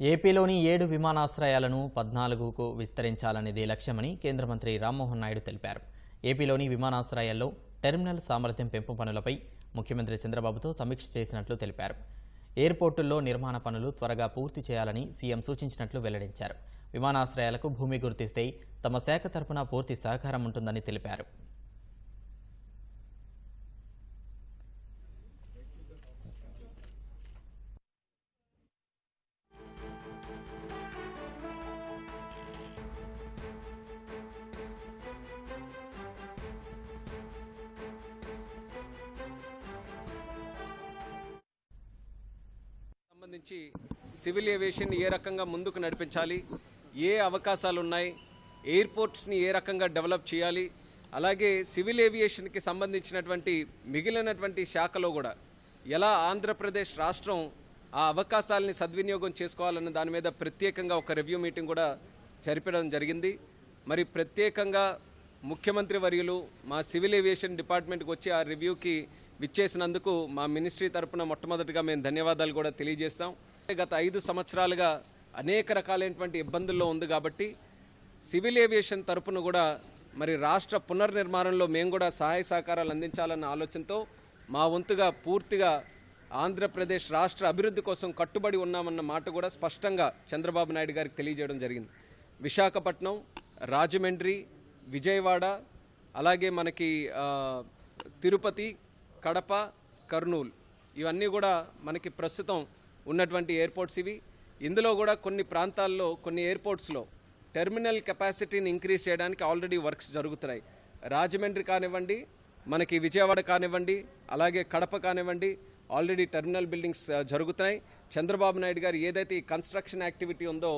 ఏపీలోని ఏడు విమానాశ్రయాలను పద్నాలుగుకు విస్తరించాలనేది లక్ష్యమని కేంద్ర మంత్రి రామ్మోహన్ నాయుడు తెలిపారు. ఏపీలోని విమానాశ్రయాల్లో టెర్మినల్ సామర్థ్యం పెంపు పనులపై ముఖ్యమంత్రి చంద్రబాబుతో సమీక్ష చేసినట్లు తెలిపారు. ఎయిర్పోర్టుల్లో నిర్మాణ పనులు త్వరగా పూర్తి చేయాలని సీఎం సూచించినట్లు వెల్లడించారు. విమానాశ్రయాలకు భూమి గుర్తిస్తే తమ శాఖ తరపున పూర్తి సహకారం ఉంటుందని తెలిపారు. సంబంధించి సివిల్ ఏవియేషన్ ఏ రకంగా ముందుకు నడిపించాలి ఏ అవకాశాలు ఉన్నాయి ఎయిర్పోర్ట్స్ని ఏ రకంగా డెవలప్ చేయాలి అలాగే సివిల్ ఏవియేషన్కి సంబంధించినటువంటి మిగిలినటువంటి శాఖలో కూడా ఎలా ఆంధ్రప్రదేశ్ రాష్ట్రం ఆ అవకాశాలని సద్వినియోగం చేసుకోవాలన్న దాని మీద ప్రత్యేకంగా ఒక రివ్యూ మీటింగ్ కూడా జరిపడం జరిగింది. మరి ప్రత్యేకంగా ముఖ్యమంత్రి వర్యులు మా సివిల్ ఏవియేషన్ డిపార్ట్మెంట్కి వచ్చి ఆ రివ్యూకి విచ్చేసినందుకు మా మినిస్ట్రీ తరపున మొట్టమొదటిగా మేము ధన్యవాదాలు కూడా తెలియజేస్తాం. గత ఐదు సంవత్సరాలుగా అనేక రకాలైనటువంటి ఇబ్బందుల్లో ఉంది కాబట్టి సివిల్ ఏవియేషన్ తరపున కూడా మరి రాష్ట్ర పునర్నిర్మాణంలో మేము కూడా సహాయ సహకారాలు అందించాలన్న ఆలోచనతో మా వంతుగా పూర్తిగా ఆంధ్రప్రదేశ్ రాష్ట్ర అభివృద్ధి కోసం కట్టుబడి ఉన్నామన్న మాట కూడా స్పష్టంగా చంద్రబాబు నాయుడు గారికి తెలియజేయడం జరిగింది. విశాఖపట్నం రాజమండ్రి విజయవాడ అలాగే మనకి తిరుపతి కడప కర్నూలు ఇవన్నీ కూడా మనకి ప్రస్తుతం ఉన్నటువంటి ఎయిర్పోర్ట్స్ ఇవి. ఇందులో కూడా కొన్ని ప్రాంతాల్లో కొన్ని ఎయిర్పోర్ట్స్లో టెర్మినల్ కెపాసిటీని ఇంక్రీజ్ చేయడానికి ఆల్రెడీ వర్క్స్ జరుగుతున్నాయి. రాజమండ్రి కానివ్వండి మనకి విజయవాడ కానివ్వండి అలాగే కడప కానివ్వండి ఆల్రెడీ టెర్మినల్ బిల్డింగ్స్ జరుగుతున్నాయి. చంద్రబాబు నాయుడు గారు ఏదైతే ఈ కన్స్ట్రక్షన్ యాక్టివిటీ ఉందో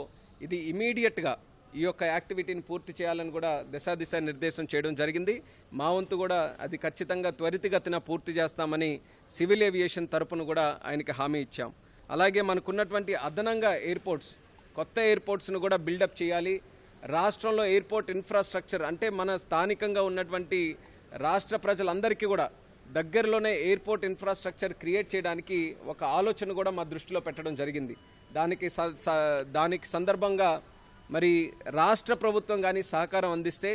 ఇది ఇమీడియట్గా ఈ యొక్క యాక్టివిటీని పూర్తి చేయాలని కూడా దిశా దిశ నిర్దేశం చేయడం జరిగింది. మా వంతు కూడా అది ఖచ్చితంగా త్వరితగతిన పూర్తి చేస్తామని సివిల్ ఏవియేషన్ తరపున కూడా ఆయనకి హామీ ఇచ్చాం. అలాగే మనకున్నటువంటి అదనంగా ఎయిర్పోర్ట్స్ కొత్త ఎయిర్పోర్ట్స్ను కూడా బిల్డప్ చేయాలి. రాష్ట్రంలో ఎయిర్పోర్ట్ ఇన్ఫ్రాస్ట్రక్చర్ అంటే మన స్థానికంగా ఉన్నటువంటి రాష్ట్ర ప్రజలందరికీ కూడా దగ్గరలోనే ఎయిర్పోర్ట్ ఇన్ఫ్రాస్ట్రక్చర్ క్రియేట్ చేయడానికి ఒక ఆలోచన కూడా మా దృష్టిలో పెట్టడం జరిగింది. దానికి దానికి సందర్భంగా మరి రాష్ట్ర ప్రభుత్వం కానీ సహకారం అందిస్తే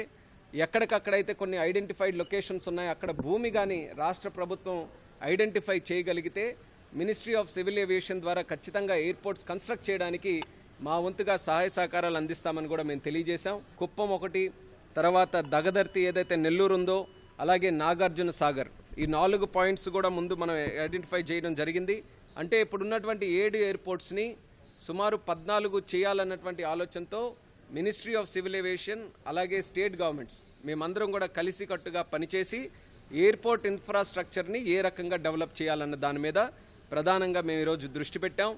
ఎక్కడికక్కడైతే కొన్ని ఐడెంటిఫైడ్ లొకేషన్స్ ఉన్నాయి అక్కడ భూమి కానీ రాష్ట్ర ప్రభుత్వం ఐడెంటిఫై చేయగలిగితే మినిస్ట్రీ ఆఫ్ సివిల్ ఏవియేషన్ ద్వారా ఖచ్చితంగా ఎయిర్పోర్ట్స్ కన్స్ట్రక్ట్ చేయడానికి మా వంతుగా సహాయ సహకారాలు అందిస్తామని కూడా మేము తెలియజేశాం. కుప్పం ఒకటి తర్వాత దగదర్తి ఏదైతే నెల్లూరు ఉందో అలాగే నాగార్జున సాగర్. ఈ నాలుగు పాయింట్స్ కూడా ముందు మనం ఐడెంటిఫై చేయడం జరిగింది. అంటే ఇప్పుడున్నటువంటి ఏడు ఎయిర్పోర్ట్స్ని సుమారు పద్నాలుగు చేయాలన్నటువంటి ఆలోచనతో మినిస్ట్రీ ఆఫ్ సివిల్ ఏవియేషన్ అలాగే స్టేట్ గవర్నమెంట్స్ మేమందరం కూడా కలిసికట్టుగా పనిచేసి ఎయిర్పోర్ట్ ఇన్ఫ్రాస్ట్రక్చర్ని ఏ రకంగా డెవలప్ చేయాలన్న దాని మీద ప్రధానంగా మేము ఈరోజు దృష్టి పెట్టాం.